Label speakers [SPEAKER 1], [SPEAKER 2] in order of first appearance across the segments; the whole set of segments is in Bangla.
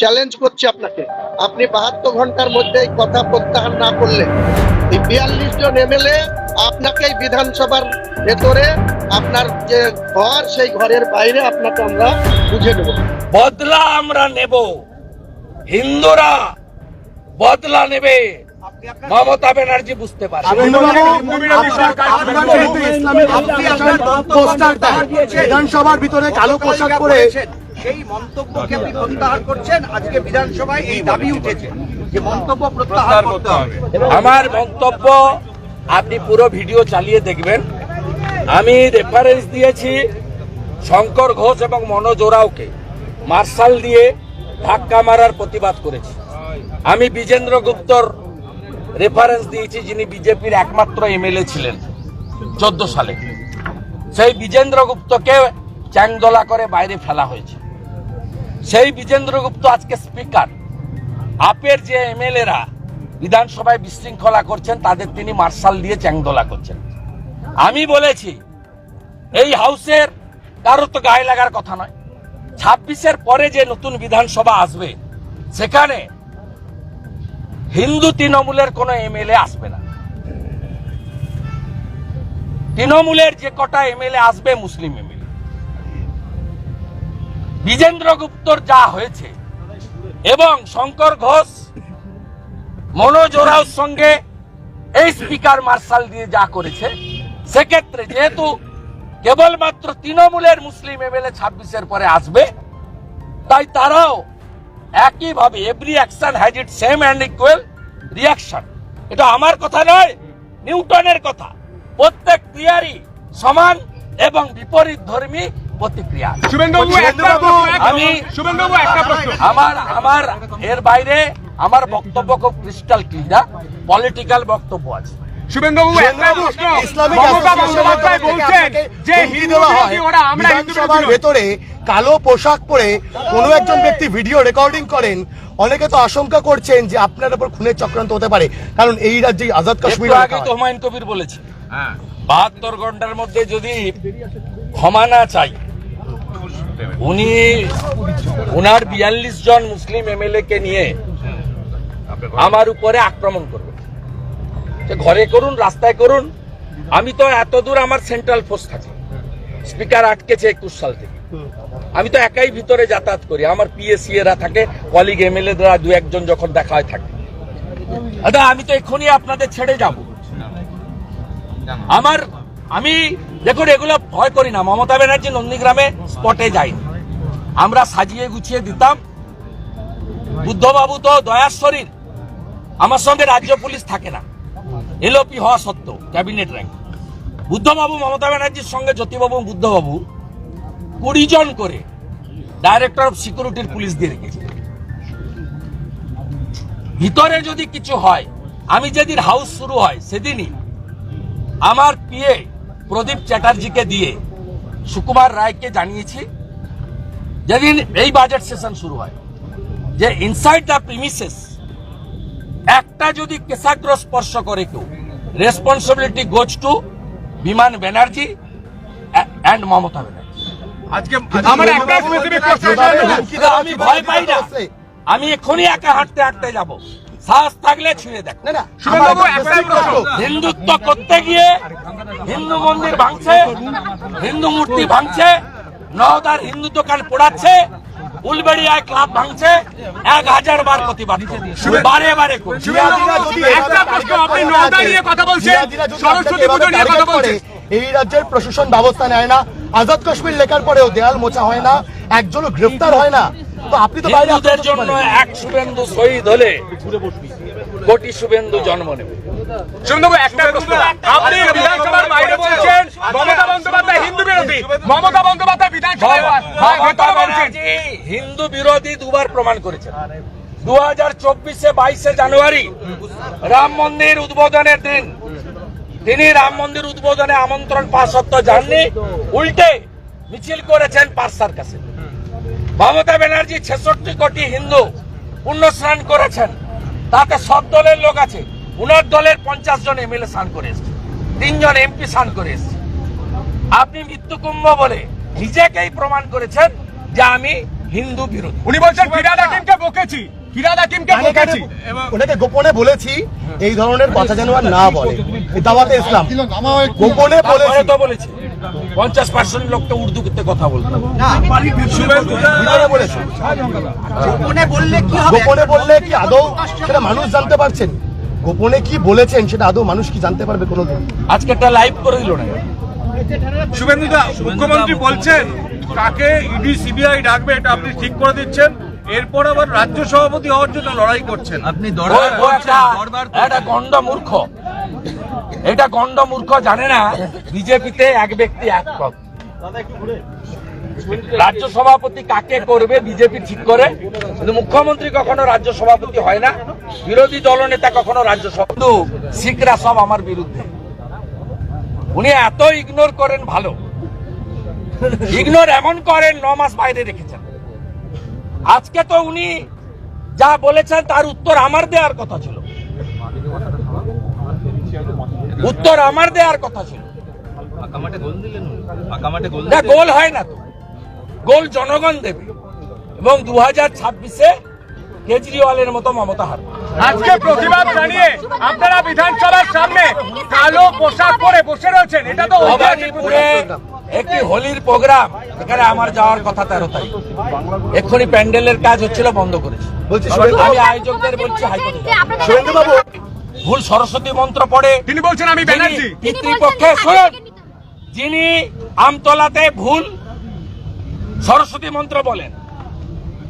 [SPEAKER 1] চ্যালেঞ্জ করছি আপনাকে। আপনি বাহাত্তর ঘণ্টার মধ্যে এই কথা প্রত্যাহার না করলে, এই বিয়াল্লিশ জন এমএলএ আপনাকে বিধানসভার ভেতরে আপনার যে ঘর, সেই ঘরের বাইরে আপনাকে আমরা বুঝে নেব।
[SPEAKER 2] বদলা আমরা নেব। হিন্দুরা বদলা নেবে। মমতা ব্যানার্জি বুঝতে পারে।
[SPEAKER 3] বিধানসভার ভিতরে কালো পোশাক পরে
[SPEAKER 4] সেই মন্তব্যকে আপনি প্রত্যাহার করছেন। আজকে বিধানসভায় এই দাবি উঠেছে যে মন্তব্য প্রত্যাহার করতে হবে।
[SPEAKER 2] আমার মন্তব্য আপনি পুরো ভিডিও চালিয়ে দেখবেন। আমি রেফারেন্স দিয়েছি শঙ্কর ঘোষ এবং মনোজ ওরাওকে। মার্শাল দিয়ে ধাক্কা মারার প্রতিবাদ করেছি। আমি বিজেন্দ্র গুপ্তর রেফারেন্স দিয়েছি যিনি বিজেপির একমাত্র এমএলএ ছিলেন, চোদ্দ সালে। সেই বিজেন্দ্র গুপ্তকে চ্যাংদোলা করে বাইরে ফেলা হয়েছে। সেই বিজেন্দ্র গুপ্ত আজকে স্পিকার আপের যে এমএলএরা বিধানসভায় বিশৃঙ্খলা করছেন, তাদের তিনি মার্শাল দিয়ে চ্যাংদোলা করছেন। আমি বলেছি, এই হাউসের কারও তো গায়ে লাগার কথা নয়। ছাব্বিশের পরে যে নতুন বিধানসভা আসবে, সেখানে হিন্দু তৃণমূলের কোনো এমএলএ আসবে না। তৃণমূলের যে কটা এমএলএ আসবে মুসলিম এমএলএ। বিজেন্দ্র গুপ্তর যা হয়েছে এবং শঙ্কর ঘোষ, মনোজ ওরাওর সঙ্গে এই স্পিকার মার্শাল দিয়ে যা করেছে, সেক্ষেত্রে যেহেতু কেবলমাত্র তৃণমূলের মুসলিম এমএলএ ছাব্বিশের পরে আসবে, তাই তারাও একইভাবে every action has it same and equal reaction এটা আমার কথা নয় নিউটনের কথা। প্রত্যেক ক্রিয়ারই সমান এবং বিপরীত ধর্মী প্রতিক্রিয়া। আমি
[SPEAKER 5] শুভেন্দুবাবু একটা প্রশ্ন।
[SPEAKER 2] আমার আমার এর বাইরে আমার বক্তব্য খুব ক্রিস্টাল ক্লিয়ার পলিটিক্যাল বক্তব্য আছে।
[SPEAKER 5] শুভেন্দুবাবু একটা প্রশ্ন।
[SPEAKER 3] ইসলামিক
[SPEAKER 5] মমতা বন্দ্যোপাধ্যায় বলছেন যে হিন্দু বিরোধী ওরা আমরা হিন্দু বিরোধী
[SPEAKER 3] ভেতরে কালো পোশাক পরে কোনো একজন ব্যক্তি ভিডিও রেকর্ডিং করেন অনেকে তো আশঙ্কা করছেন যে আপনার উপর খুনের চক্রান্ত হতে পারে। কারণ এই রাজ্যে আজাদ কাশ্মীর
[SPEAKER 2] আগে তো হুমায়ুন কবির বলেছে। বাহাত্তর ঘণ্টার মধ্যে যদি ক্ষমা না চাই উনি ওনার বিয়াল্লিশ জন মুসলিম এমএলএ কে নিয়ে আমার উপরে আক্রমণ করবে ঘরে করুন, রাস্তায় করুন, আমি তো এত দূর আমার সেন্ট্রাল ফোর্স থাকে। স্পিকার আটকেছে একুশ সাল থেকে। আমি তো একাই ভিতরে যাতায়াত করি। আমার পিএসসি এরা থাকে কলিগ এমএলএ দ্বারা দু একজন যখন দেখা হয় থাকে। দাদা আমি তো এক্ষুনি আপনাদের ছেড়ে যাব। আমার, আমি দেখুন, এগুলো ভয় করি না। মমতা ব্যানার্জি নন্দীগ্রামে স্পটে যাইনি আমরা সাজিয়ে গুছিয়ে দিতাম। বুদ্ধবাবু তো দয়ার শরীর আমার সঙ্গে রাজ্য পুলিশ থাকে না। এলওপি হওয়া সত্ত্বেও, ক্যাবিনেট র্যাঙ্ক বুদ্ধবাবু মমতা ব্যানার্জির সঙ্গে জ্যোতিবাবু, বুদ্ধবাবু কুড়ি জন করে ডাইরেক্টর অফ সিকিউরিটির পুলিশ দিয়ে রেখেছে ভিতরে যদি কিছু হয়, আমি যেদিন হাউস শুরু হয়, সেদিনই আমার পিএ প্রদীপ চ্যাটার্জিকে দিয়ে সুকুমার রায়কে জানিয়েছি, যেদিন এই বাজেট সেশন শুরু হয়, যে ইনসাইড দ্য প্রিমিসেস একটা যদি কেশাগ্র স্পর্শ করে কেউ রেসপন্সিবিলিটি গোজ টু বিমান ব্যানার্জি অ্যান্ড মমতা ব্যানার্জি। আমি ভয় পাই না। আমি এক্ষুনি একা হাঁটতে হাঁটতে যাব। সাহস থাকলে ছুঁয়ে দেখ। হিন্দুত্ব করতে গিয়ে হিন্দু মন্দির ভাঙছে হিন্দু মূর্তি ভাঙছে নওদার হিন্দু দোকান পোড়াচ্ছে উলবেড়িয়ায় ক্লাব ভাঙছে এক হাজার বার প্রতিবাদ বারে বারে
[SPEAKER 5] একটা প্রশ্ন, আপনি নওদা নিয়ে কথা বলছেন, সরস্বতী পুজো নিয়ে কথা বলছেন।
[SPEAKER 3] এই রাজ্যের প্রশাসন ব্যবস্থা নেয় না। আজাদ কাশ্মীর লেখার পরেও দেয়াল মোছা হয় না একজনও গ্রেফতার হয় না। তো আপনি তো বাইরে
[SPEAKER 2] জন্য এক শুভেন্দু শহীদ হলে কোটি শুভেন্দু জন্ম নেবে।
[SPEAKER 5] শুভেন্দুবাবু একটা আপনি বিধানসভার বাইরে বলছেন মমতা বন্দ্যোপাধ্যায় হিন্দু বিরোধী। মমতা বন্দ্যোপাধ্যায় বিধানসভায় ভেতরে বলছেন।
[SPEAKER 2] হিন্দু বিরোধী দুবার প্রমাণ করেছেন। দু হাজার চব্বিশে বাইশে জানুয়ারি রাম মন্দির উদ্বোধনের দিন। তিনি রাম মন্দির উদ্বোধনে আমন্ত্রণ পাওয়া সত্ত্বেও যাননি উল্টে মিছিল করেছেন পার্সার কাছে। মমতা ব্যানার্জি ছেষট্টি কোটি হিন্দু পুণ্য স্নান করেছেন। তাতে সব দলের লোক আছে। উনার দলের পঞ্চাশ জন এমএলএ স্নান করে এসছে। তিনজন এমপি স্নান করে এসছে। আপনি মৃত্যুকুম্ভ বলে নিজেকেই প্রমাণ করেছেন যে আমি হিন্দু বিরোধী।
[SPEAKER 5] উনি বলছেন ফিরাদ হাকিমকে বকেছি। ফিরাদ হাকিমকে বকেছি।
[SPEAKER 3] ওনাকে গোপনে বলেছি এই ধরনের কথা যেন আর না বলে। দাওয়াতে ইসলাম। গোপনে
[SPEAKER 2] তারপরে
[SPEAKER 3] বলেছি
[SPEAKER 2] তো বলেছে। পঞ্চাশ পার্সেন্ট লোক তো উর্দুতে কথা বলতো।
[SPEAKER 4] না গোপনে বললে কি
[SPEAKER 3] গোপনে বললে কি আদৌ সেটা মানুষ জানতে পারছেন? গোপনে কি বলেছেন সেটা আদৌ মানুষ কি জানতে পারবে কোনোদিন?
[SPEAKER 2] আজকে একটা লাইভ করে দিল না
[SPEAKER 5] শুভেন্দুদা মুখ্যমন্ত্রী বলছেন কাকে ইডি সিবিআই ডাকবে এটা আপনি ঠিক করে দিচ্ছেন। এরপর আবার রাজ্য সভাপতি হওয়ার জন্য লড়াই করছেন। আপনি
[SPEAKER 2] একটা গন্ড মূর্খ। এটা গন্ড মূর্খ জানে না বিজেপিতে এক ব্যক্তি এক পদ। রাজ্য সভাপতি কাকে করবে বিজেপি ঠিক করে? কিন্তু মুখ্যমন্ত্রী কখনো রাজ্য সভাপতি হয় না। বিরোধী দলনেতা কখনো রাজ্য সভাপতি শিখরা সব আমার বিরুদ্ধে। উনি এত ইগনোর করেন ভালো। ইগনোর এমন করেন ন মাস বাইরে রেখেছেন। আজকে তো উনি যা বলেছেন তার উত্তর আমার দেওয়ার কথা ছিল। উত্তর আমার দেওয়ার কথা ছিল। গোল হয় না তো। গোল জনগণ দেবে। এবং দু হাজার ছাব্বিশে কেজরিওয়ালের মতো মমতা হারবে
[SPEAKER 5] আজকে প্রতিবাদ জানিয়ে আপনারা বিধানসভার সামনে কালো পোশাক পরে বসে রয়েছেন এটা তো
[SPEAKER 2] ভবানীপুরে একটি হোলির প্রোগ্রাম এখানে আমার যাওয়ার কথা তেরো তারিখ। এক্ষুনি প্যান্ডেলের কাজ হচ্ছিল বন্ধ করেছে। আমি আয়োজকদের বলছি হাইকোর্টে
[SPEAKER 3] বাবু
[SPEAKER 2] ভুল সরস্বতী মন্ত্র পড়ে।
[SPEAKER 5] তিনি বলছেন আমি ব্যানার্জি।
[SPEAKER 2] পিতৃপক্ষে শুনুন। যিনি আমতলাতে ভুল সরস্বতী মন্ত্র বলেন।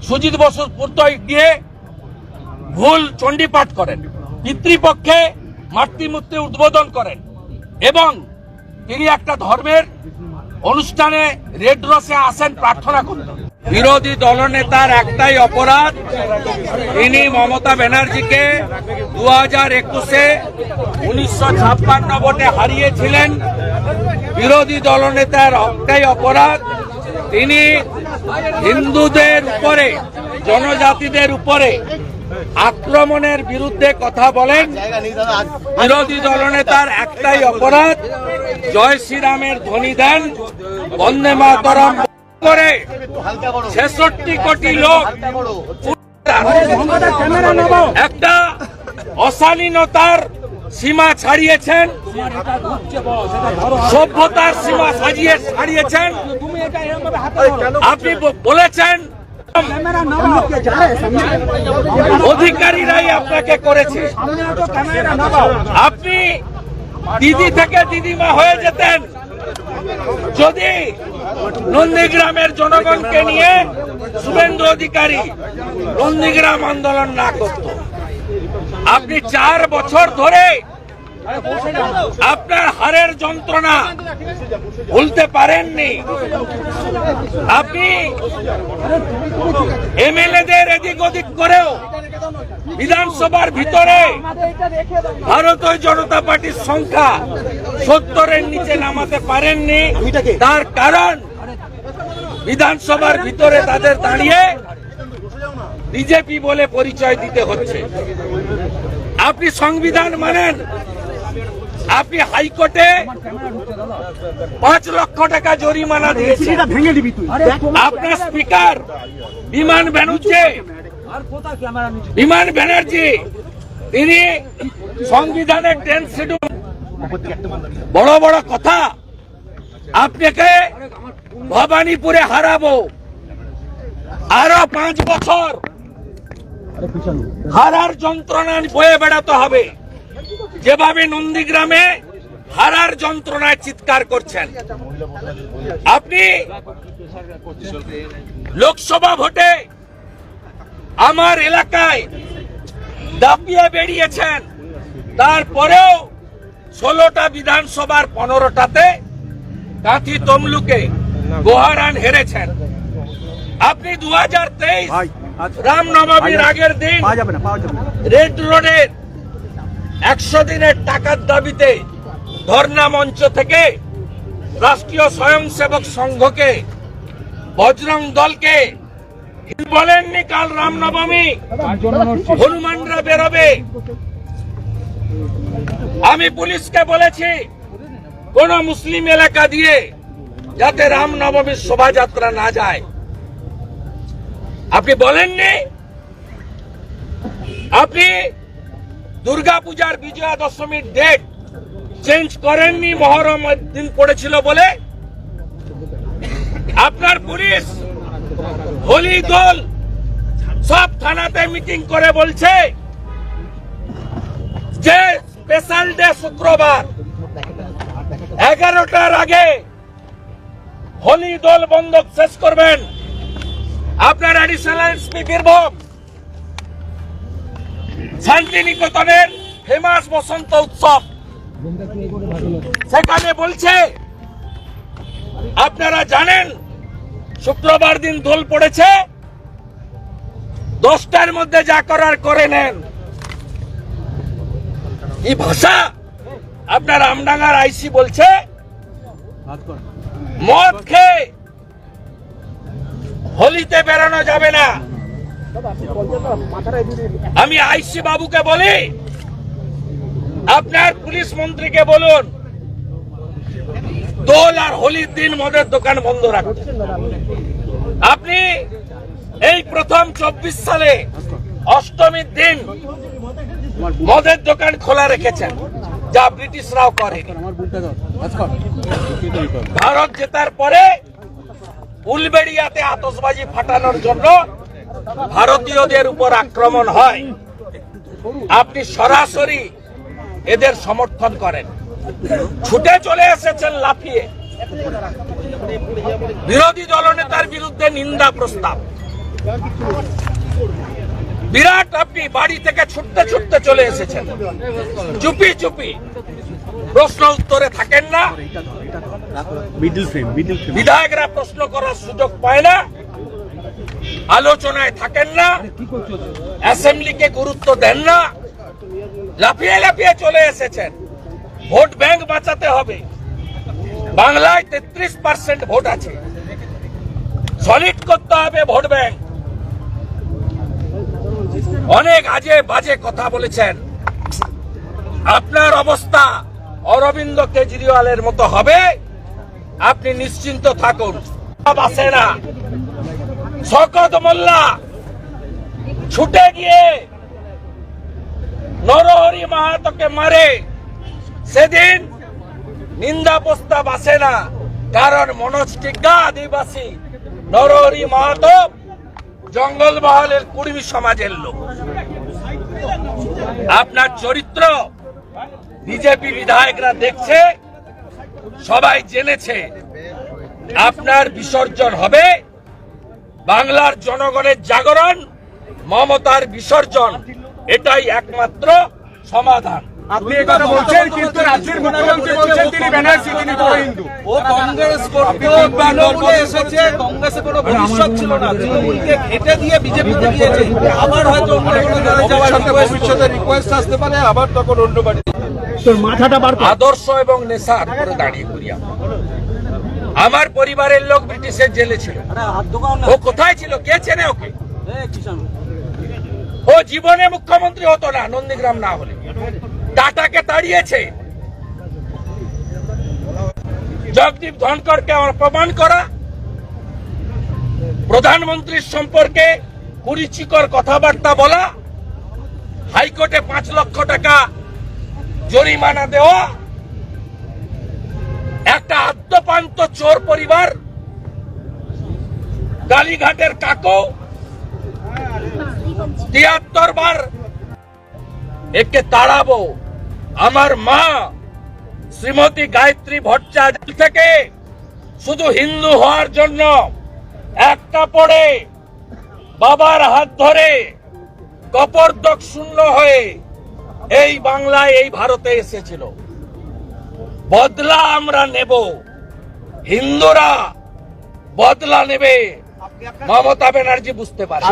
[SPEAKER 2] সুজিত বসু পুত্র গিয়ে ভুল চণ্ডী পাঠ করেন। পিতৃপক্ষে মাতৃমূর্তি উদ্বোধন করেন এবং তিনি একটা ধর্মের অনুষ্ঠানে রেড রসে আসেন প্রার্থনা করতেন বিরোধী দলনেতার একটাই অপরাধ, তিনি মমতা ব্যানার্জিকে দু হাজার একুশে উনিশশো ছাপ্পান্ন ভোটে হারিয়েছিলেন। বিরোধী দলনেতার একটাই অপরাধ তিনি হিন্দুদের উপরে জনজাতিদের উপরে আক্রমণের বিরুদ্ধে কথা বলেন। বিরোধী দলনেতার একটাই অপরাধ জয় শ্রীরামের ধ্বনি দেন বন্দে মাতরম করে ছেষট্টি কোটি লোক একটা অশালীনতার সীমা ছাড়িয়েছেন। সভ্যতার সীমা সাজিয়ে ছাড়িয়েছেন। আপনি বলেছেন, অধিকারীরাই আপনাকে করেছে। আপনি দিদি থেকে দিদিমা হয়ে যেতেন। যদি নন্দীগ্রামের জনগণকে নিয়ে শুভেন্দু অধিকারী নন্দীগ্রাম আন্দোলন না করত। আপনি চার বছর ধরে আপনার হারের যন্ত্রণা ভুলতে পারেননি। আপনি এমএলএদের এদিক ওদিক করেও বিধানসভার ভিতরে ভারতীয় জনতা পার্টির সংখ্যা সত্তরের নিচে নামাতে পারেননি। তার কারণ বিধানসভার ভিতরে তাদের দাঁড়িয়ে বিজেপি বলে পরিচয় দিতে হচ্ছে। আপনি সংবিধান মানেন। আপনি হাইকোর্টে পাঁচ লক্ষ টাকা জরিমানা দিয়েছেন। আপনার স্পিকার বিমান ব্যানার্জি। বিমান ব্যানার্জি। তিনি সংবিধানের টেন শিডিউল বড় বড় কথা। আপনাকে ভবানীপুরে হারাবো। আরও পাঁচ বছর। হারার যন্ত্রণা বয়ে বেড়াতে হবে। যেভাবে নন্দীগ্রামে হারার যন্ত্রণায় চিৎকার করছেন। আপনি লোকসভা ভোটে আমার এলাকায় দাপিয়ে বেরিয়েছেন। তারপরেও ষোলোটা বিধানসভার পনেরোটাতে কাঁথি তমলুকে গোহারান হেরেছেন। আপনি দু হাজার তেইশ রামনবমীর আগের দিন রেড রোডের একশো দিনের টাকার দাবিতে ধর্ণা মঞ্চ থেকে রাষ্ট্রীয় স্বয়ংসেবক সংঘকে বজরং দলকে বলেননি কাল রামনবমী। হনুমানরা বেরোবে। আমি পুলিশকে বলেছি কোন মুসলিম এলাকা দিয়ে যাতে রামনবমীর শোভাযাত্রা না যায়। আপনি বলেননি? আপনি দুর্গাপূজার বিজয়া দশমীর ডেট চেঞ্জ করেননি, মহরম দিন পড়েছিল বলে? আপনার পুলিশ, হোলি দল সব থানাতে মিটিং করে বলছে যে স্পেশাল ডে শুক্রবার। এগারোটার আগে হোলি দল বন্ধক শেষ করবেন। আপনার অ্যাডিশনাল এসপি বীরভূম। শান্তিনিকেতনের ফেমাস বসন্ত উৎসব। সেখানে বলছে আপনারা জানেন শুক্রবার দিন দোল পড়েছে। দশটার মধ্যে যা করার করে নেন। এই ভাষা? আপনার আমডাঙ্গার আইসি বলছে মদ খেয়ে হোলিতে বেরোনো যাবে না। আমি আইসি বাবুকে বলি আপনার পুলিশ মন্ত্রীকে বলুন দোল আর হোলির দিন মদের দোকান বন্ধ রাখুন। আপনি এই প্রথম চব্বিশ সালে অষ্টমীর দিন মদের দোকান খোলা রেখেছেন যা ব্রিটিশরাও করে ভারত জেতার পরে উলবেড়িয়াতে আতসবাজি ফাটানোর জন্য ভারতীয়দের উপর আক্রমণ হয়। আপনি সরাসরি এদের সমর্থন করেন। ছুটে চলে এসেছেন লাফিয়ে। বিরোধী দলনেতার বিরুদ্ধে নিন্দা প্রস্তাব। বিরাট আপনি বাড়ি থেকে ছুটতে ছুটতে চলে এসেছেন। চুপি চুপি। প্রশ্ন উত্তরে থাকেন না। বিধায়করা প্রশ্ন করার সুযোগ পায় না। আলোচনায় থাকেন না। অ্যাসেম্বলিকে গুরুত্ব দেন না। লাফিয়ে লাফিয়ে চলে এসেছেন। ভোট ব্যাংক বাঁচাতে হবে। বাংলায় তেত্রিশ পার্সেন্ট ভোট আছে। সলিড করতে হবে ভোট ব্যাংক। অনেক আজে বাজে কথা বলেছেন। আপনার অবস্থা অরবিন্দ কেজরিওয়ালের মতো হবে? আপনি নিশ্চিন্ত থাকুন। না। শকত মোল্লা ছুটে গিয়ে নরহরি মাহাতোকে মারে। সেদিন নিন্দা প্রস্তাব আসে না, কারণ মনোজ টিগ্গা আদিবাসী। নরহরি মাহাতো জঙ্গল মহলের কুর্মী সমাজের লোক। আপনার চরিত্র বিজেপি বিধায়করা দেখছে সবাই জেনেছে আপনার বিসর্জন হবে। বাংলার জনগণের জাগরণ মমতার বিসর্জন এটাই একমাত্র সমাধান।
[SPEAKER 5] আপনি কথা বলছেন কিন্তু রাজ্যের মুখ্যমন্ত্রী বলছেন তিনি ব্যানার্জি তিনি বড় হিন্দু।
[SPEAKER 6] ও কংগ্রেস করতে এসেছে কংগ্রেসের কোনো ভবিষ্যৎ ছিল না। তৃণমূলকে ঘেটে দিয়ে বিজেপিতে আবার হয়তো অন্য কোনো দলে যাওয়ার ভবিষ্যতে রিকোয়েস্ট আসতে পারে আবার তখন অন্য
[SPEAKER 2] আদর্শ এবং নেশার উপরে দাঁড়িয়ে করি আমার। পরিবারের লোক ব্রিটিশের জেলে ছিল। ও কোথায় ছিল? কে চেনে ওকে? ও জীবনে মুখ্যমন্ত্রী হতো না নন্দীগ্রাম না হলে। টাটাকে তাড়িয়েছে। জগদীপ ধনকরকে অপমান করা। প্রধানমন্ত্রীর সম্পর্কে কুরুচিকর কথাবার্তা বলা। হাইকোর্টে পাঁচ লক্ষ টাকা জরিমানা দেওয়া, একটা আদ্যপান্ত চোর পরিবার কালীঘাটের কাকু, তিয়াত্তর বার একে তাড়াবো। আমার মা শ্রীমতী গায়ত্রী ভট্টাচার্য থেকে শুধু হিন্দু হওয়ার জন্য একটা পড়ে, বাবার হাত ধরে কপরদক শূন্য হয়ে এই বাংলায় এই ভারতে এসেছিল। বদলা আমরা নেব। হিন্দুরা বদলা নেবে। মমতা ব্যানার্জি বুঝতে পারে